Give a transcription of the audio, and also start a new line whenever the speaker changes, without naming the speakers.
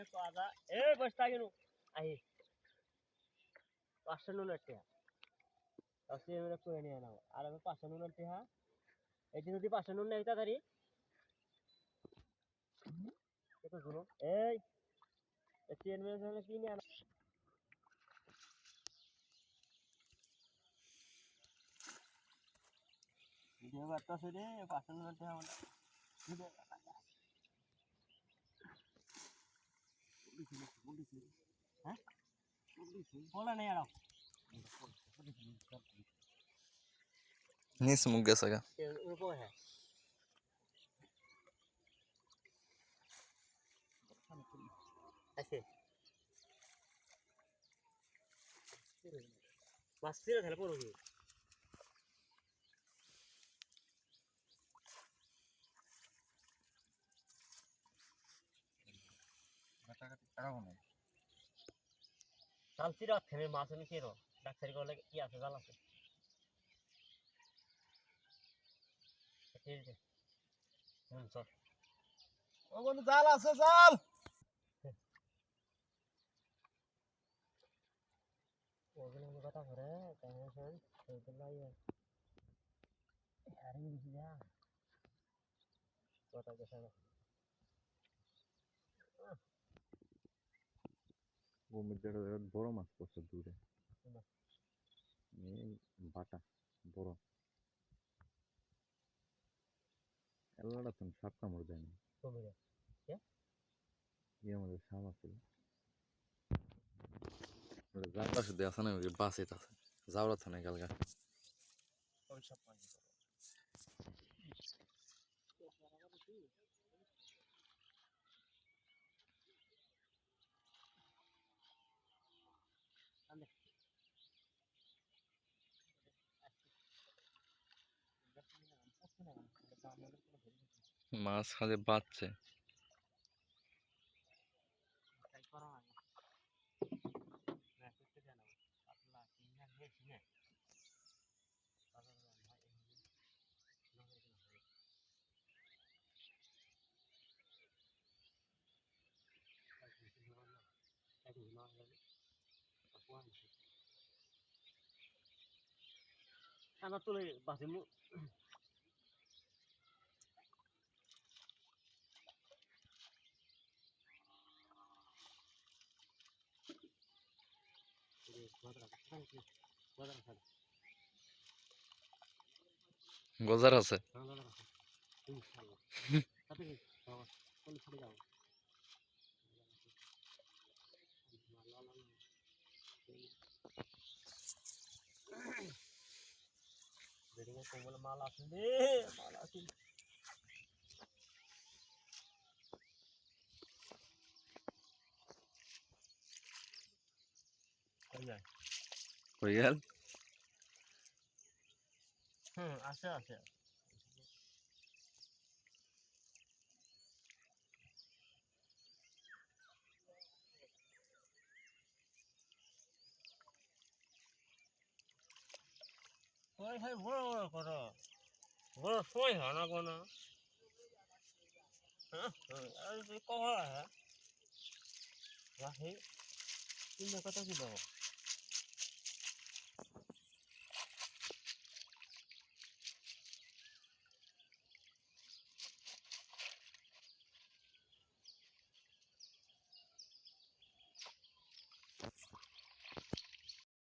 এ এ পাঁচশো নুন আর একটা হ্যাঁ এই যে যদি পাঁচশো নুন নেই তাড়াতাড়ি কত শুনো এই চেন মেরে হলে কি নিয়ে আনা ভিডিও করতে আছে রে পাঁচশো নুন একটা আমার ভিডিও হ্যাঁ বলা নেই আর তারাও নাই কালচি মাছ আমি কেন ডাক্তারি করলে কি আছে জাল আছে?
জাল আছে জাল!
ওগুলো কথা ধরে কথা
গোমীর বড় মাছ পড়ছে দূরে। বাটা বড়। এলাটা তো সাপ কামড় দেয় না। ইয়ে আমাদের সাপ আছে।
শুধু আছে না ওই বাসে আছে। যাওয়ার থানে কালকা
ওই সব পানি
মাছ খালি বাচ্চে
তাই করা হয় না না করতে জানো পাতলা কিনা বেশি না পাতলা ভাই নগর কিনা হবে আমার তো বাসে
গজার আছে
কোমল মাল আছে রে মাল আছে
হয়ে গেল
হুম আছে আছে। ওই ভাই বড় বড় করো। বড় সময় হয় না কোনো। হ্যাঁ কখন হ্যাঁ। রাখি। তিনটা কথা কি দেবো?